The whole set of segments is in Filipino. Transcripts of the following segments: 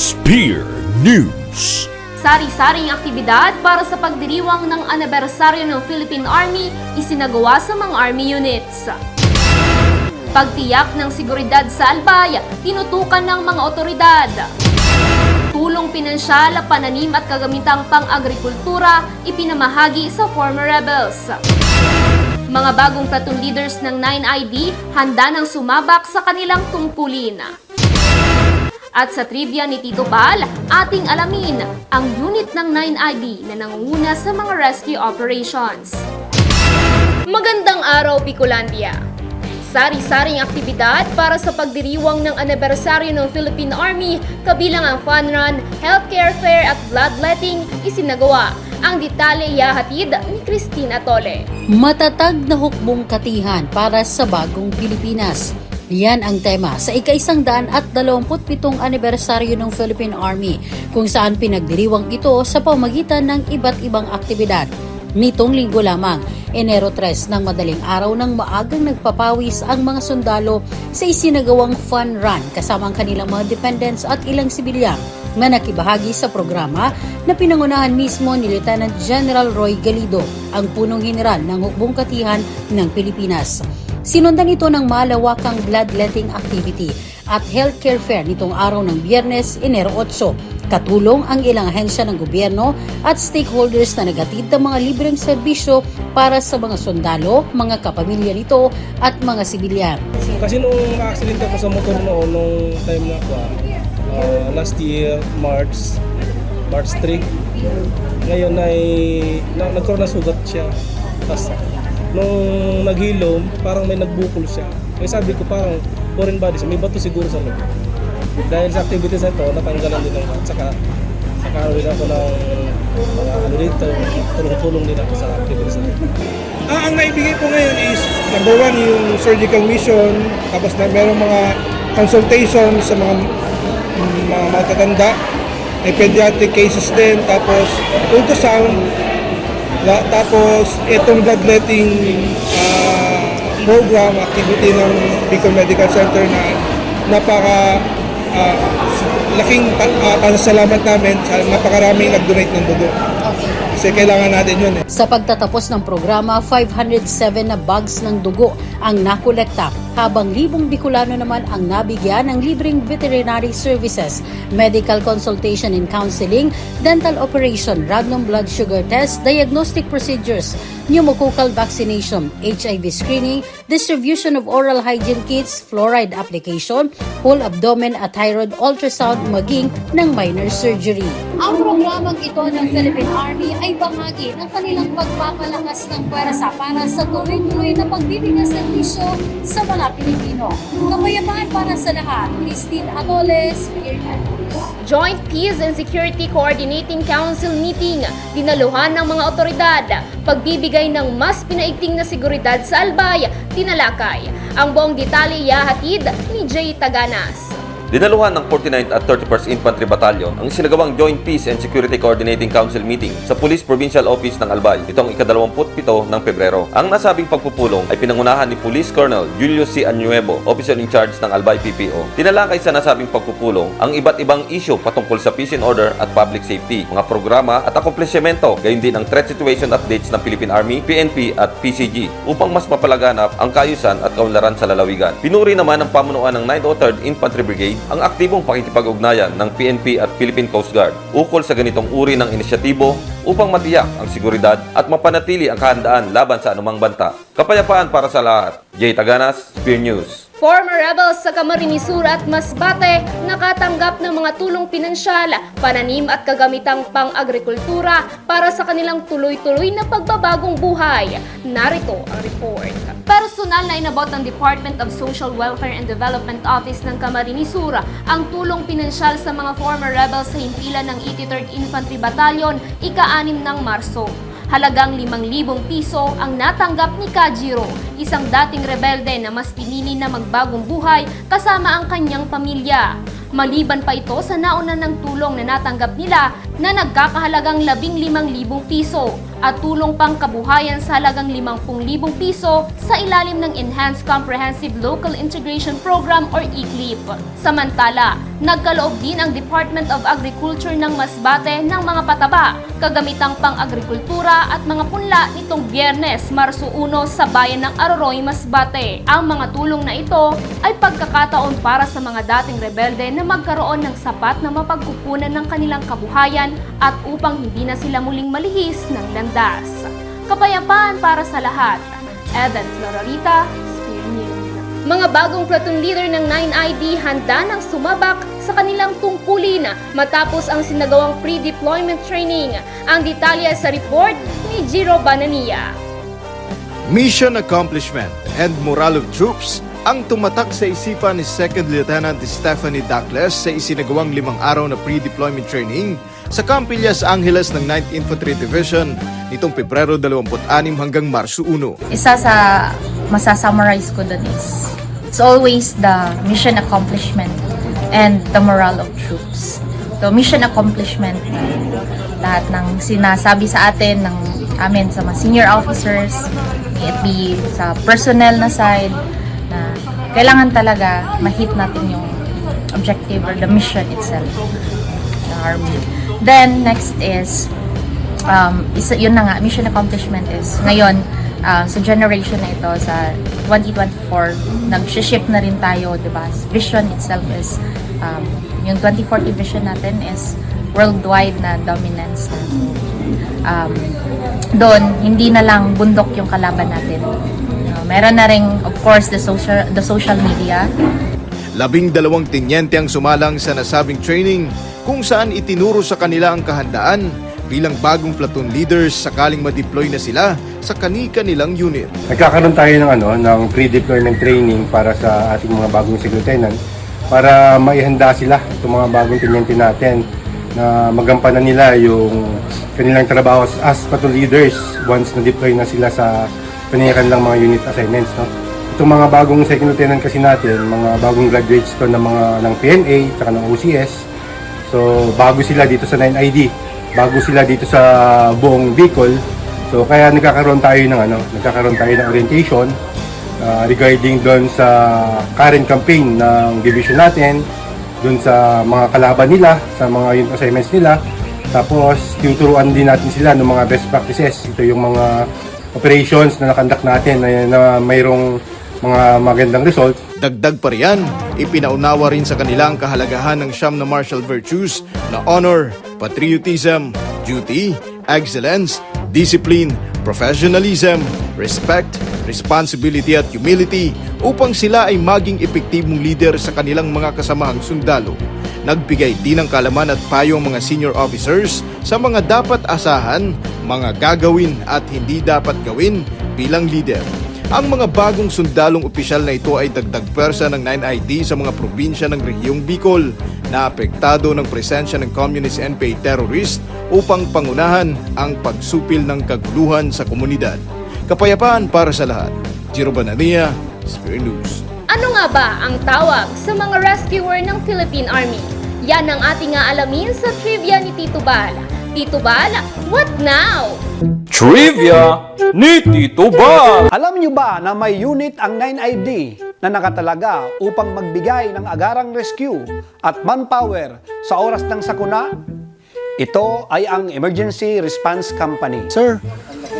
Spear News. Sari-saring aktibidad para sa pagdiriwang ng anibersaryo ng Philippine Army isinagawa sa mga Army units. Pagtiyak ng seguridad sa Albay, tinutukan ng mga otoridad. Tulong pinansyal, pananim at kagamitang pang-agrikultura ipinamahagi sa former rebels. Mga bagong platoon leaders ng 9ID handa ng sumabak sa kanilang tungkulin. At sa trivia ni Tito Pal, ating alamin ang unit ng 9ID na nangunguna sa mga rescue operations. Magandang araw, Picolandia! Sari-saring aktibidad para sa pagdiriwang ng anibersaryo ng Philippine Army kabilang ang fun run, healthcare fair at bloodletting isinagawa. Ang detalye yahatid ni Christine Atole. Matatag na hukbong katihan para sa bagong Pilipinas. Yan ang tema sa ika-isang daan at dalawamput pitong anibersaryo ng Philippine Army kung saan pinagdiriwang ito sa pamagitan ng iba't ibang aktibidad. Nitong linggo lamang, Enero 3 ng madaling araw ng maagang nagpapawis ang mga sundalo sa isinagawang fun run kasama ang kanilang mga dependents at ilang sibilyang na nakibahagi sa programa na pinangunahan mismo ni Lieutenant General Roy Galido, ang punong general ng hukbong katihan ng Pilipinas. Sinundan ito ng malawakang bloodletting activity at healthcare fair nitong araw ng Biyernes, Enero 8. Katulong ang ilang ahensya ng gobyerno at stakeholders na nagatid ng mga libreng serbisyo para sa mga sundalo, mga kapamilya nito at mga sibilyan. Kasi nung accident ako sa motor noon, nung time na ako, ah, last year, March, March 3, ngayon ay na, nagkaroon ng sugat siya. Tapos nung naghilom, parang may nagbukol siya. Kaya sabi ko parang foreign body, may bato siguro sa loob. Dahil sa activities na ito, natanggalan din ako. At saka, saka rin ako ng mga ano dito, tulong-tulong din ako sa activities na ito. Ah, ang naibigay ko ngayon is number one yung surgical mission, tapos na merong mga consultation sa mga mga matatanda, may pediatric cases din, tapos ultrasound, la, tapos itong bloodletting ah, program, activity ng Bicol Medical Center na napaka ah, laking pa, ah, pasasalamat namin sa napakaraming nag-donate ng dugo. Kasi kailangan natin yun eh. Sa pagtatapos ng programa, 507 na bags ng dugo ang nakolekta, habang libong Bicolano naman ang nabigyan ng libreng veterinary services, medical consultation and counseling, dental operation, random blood sugar test, diagnostic procedures, pneumococcal vaccination, HIV screening, distribution of oral hygiene kits, fluoride application, whole abdomen at thyroid ultrasound maging ng minor surgery. Ang programang ito ng Philippine Army ay bahagi ng kanilang pagpapalakas ng pwersa para sa tuloy-tuloy na pagbibigay serbisyo sa mga Pilipino. Kapayapaan para sa lahat. Christine Atoles, Spear News. Joint Peace and Security Coordinating Council meeting, dinaluhan ng mga otoridad, pagbibigay ng mas pinaigting na seguridad sa Albay, tinalakay. Ang buong detalye yahatid ni Jay Taganas. Dinaluhan ng 49th at 31st Infantry Battalion ang sinagawang Joint Peace and Security Coordinating Council meeting sa Police Provincial Office ng Albay itong ikadalawamput-pito ng Pebrero. Ang nasabing pagpupulong ay pinangunahan ni Police Colonel Julius C. Anuevo, Officer in Charge ng Albay PPO. Tinalakay sa nasabing pagpupulong ang iba't ibang issue patungkol sa peace and order at public safety, mga programa at akomplishmento, gayon din ang threat situation updates ng Philippine Army, PNP at PCG upang mas mapalaganap ang kayusan at kaunlaran sa lalawigan. Pinuri naman ng pamunuan ng 903rd Infantry Brigade ang aktibong pakikipag-ugnayan ng PNP at Philippine Coast Guard ukol sa ganitong uri ng inisyatibo upang matiyak ang seguridad at mapanatili ang kahandaan laban sa anumang banta. Kapayapaan para sa lahat. Jay Taganas, Spear News. Former rebels sa Camarines Sur at Masbate nakatanggap ng mga tulong pinansyal, pananim at kagamitang pang-agrikultura para sa kanilang tuloy-tuloy na pagbabagong buhay. Narito ang report. Personal na inabot ng Department of Social Welfare and Development Office ng Camarines Sur ang tulong pinansyal sa mga former rebels sa himpilan ng 83rd Infantry Battalion ika-6 ng Marso. Halagang 5,000 piso ang natanggap ni Kajiro, isang dating rebelde na mas pinili na magbagong buhay kasama ang kanyang pamilya. Maliban pa ito sa nauna ng tulong na natanggap nila na nagkakahalagang 15,000 piso at tulong pang kabuhayan sa halagang 50,000 piso sa ilalim ng Enhanced Comprehensive Local Integration Program or ECLIP. Samantala, Nagkaloob din ang Department of Agriculture ng Masbate ng mga pataba, kagamitang pang-agrikultura at mga punla nitong Biyernes, Marso 1 sa bayan ng Aroroy, Masbate. Ang mga tulong na ito ay pagkakataon para sa mga dating rebelde na magkaroon ng sapat na mapagkukunan ng kanilang kabuhayan at upang hindi na sila muling malihis ng landas. Kapayapaan para sa lahat. Eden News. Mga bagong platoon leader ng 9ID handa ng sumabak sa kanilang tungkulin matapos ang sinagawang pre-deployment training. Ang detalye sa report ni Jiro Banania. Mission accomplishment and morale of troops ang tumatak sa isipan ni Second Lieutenant Stephanie Dacles sa isinagawang limang araw na pre-deployment training sa Camp Ilias Angeles ng 9th Infantry Division nitong Pebrero 26 hanggang Marso 1. isa sa masasummarize ko dun is it's always the mission accomplishment and the morale of troops. So, mission accomplishment na lahat ng sinasabi sa atin ng amin sa mga senior officers, it be sa personnel na side, na kailangan talaga ma-hit natin yung objective or the mission itself ng Army. Then, next is um, isa, yun na nga, mission accomplishment is ngayon, uh, sa generation na ito, sa 2024, nag-shift na rin tayo, di ba? Vision itself is, um, yung 2040 vision natin is worldwide na dominance na. Um, doon, hindi na lang bundok yung kalaban natin. Uh, meron na rin, of course, the social, the social media, Labing dalawang tinyente ang sumalang sa nasabing training kung saan itinuro sa kanila ang kahandaan bilang bagong platoon leaders sakaling ma-deploy na sila sa kani-kanilang unit. Nagkakaroon tayo ng ano ng pre-deployment training para sa ating mga bagong lieutenant para maihanda sila itong mga bagong teniente natin na magampanan nila yung kanilang trabaho as, platoon leaders once na-deploy na sila sa kanilang mga unit assignments. No? Itong mga bagong second lieutenant kasi natin, mga bagong graduates to ng mga ng PNA at ng OCS. So bago sila dito sa 9ID, bago sila dito sa buong Bicol. So kaya nagkakaroon tayo ng ano, nagkakaroon tayo ng orientation uh, regarding doon sa current campaign ng division natin, doon sa mga kalaban nila, sa mga unit assignments nila. Tapos tinuturuan din natin sila ng mga best practices. Ito yung mga operations na nakandak natin na, na mayroong mga magandang result Dagdag pa riyan, ipinaunawa rin sa kanila ang kahalagahan ng siyam na martial virtues na honor, patriotism, duty, excellence, discipline, professionalism, respect, responsibility at humility upang sila ay maging epektibong leader sa kanilang mga kasamahang sundalo. Nagbigay din ng kalaman at payo ang mga senior officers sa mga dapat asahan, mga gagawin at hindi dapat gawin bilang leader. Ang mga bagong sundalong opisyal na ito ay dagdag pwersa ng 9ID sa mga probinsya ng rehiyong Bicol na apektado ng presensya ng Communist NPA terrorist upang pangunahan ang pagsupil ng kaguluhan sa komunidad. Kapayapaan para sa lahat. Jiro Banania, Spirit News. Ano nga ba ang tawag sa mga rescuer ng Philippine Army? Yan ang ating aalamin sa trivia ni Tito Bal. Tito Bal, what now? Trivia ni Tito Bal! Alam niyo ba na may unit ang 9ID na nakatalaga upang magbigay ng agarang rescue at manpower sa oras ng sakuna? Ito ay ang Emergency Response Company. Sir,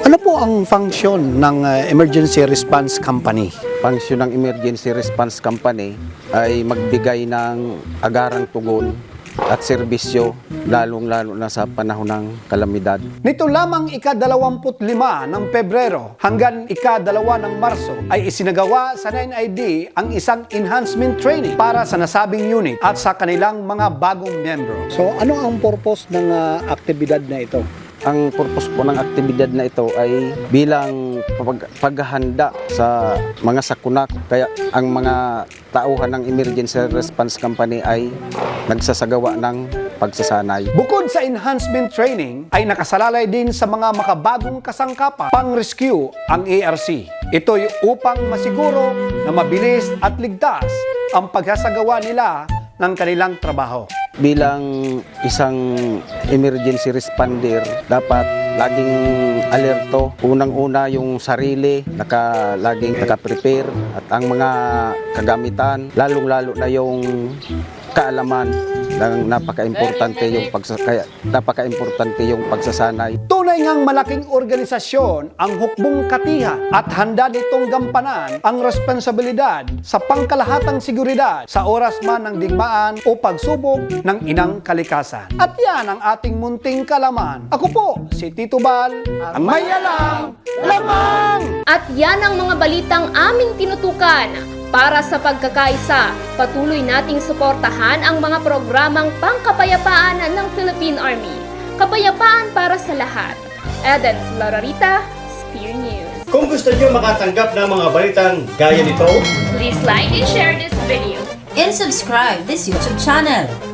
ano po ang function ng uh, Emergency Response Company? function ng Emergency Response Company ay magbigay ng agarang tugon at serbisyo lalong-lalo na sa panahon ng kalamidad. Nito lamang ika-25 ng Pebrero hanggang ika-2 ng Marso ay isinagawa sa 9ID ang isang enhancement training para sa nasabing unit at sa kanilang mga bagong miyembro. So ano ang purpose ng ah, aktibidad na ito? Ang purpose po ng aktibidad na ito ay bilang pag- paghahanda sa mga sakuna kaya ang mga tauhan ng Emergency Response Company ay nagsasagawa ng pagsasanay. Bukod sa enhancement training, ay nakasalalay din sa mga makabagong kasangkapan pang-rescue ang ARC. Ito ay upang masiguro na mabilis at ligtas ang pagsasagawa nila ng kanilang trabaho. Bilang isang emergency responder, dapat laging alerto. Unang-una yung sarili, naka, laging naka-prepare at ang mga kagamitan, lalong-lalo na yung kaalaman ng napaka-importante yung pagsa, kaya napaka-importante yung pagsasanay. Tunay ngang malaking organisasyon ang hukbong katihan at handa nitong gampanan ang responsibilidad sa pangkalahatang seguridad sa oras man ng digmaan o pagsubok ng inang kalikasan. At yan ang ating munting kalaman. Ako po, si Tito Bal, ang may alam, lamang! At yan ang mga balitang aming tinutukan. Para sa pagkakaisa, patuloy nating suportahan ang mga programang pangkapayapaan ng Philippine Army. Kapayapaan para sa lahat. Eden Florarita, Spear News. Kung gusto niyo makatanggap ng mga balitang gaya nito, Please like and share this video. And subscribe this YouTube channel.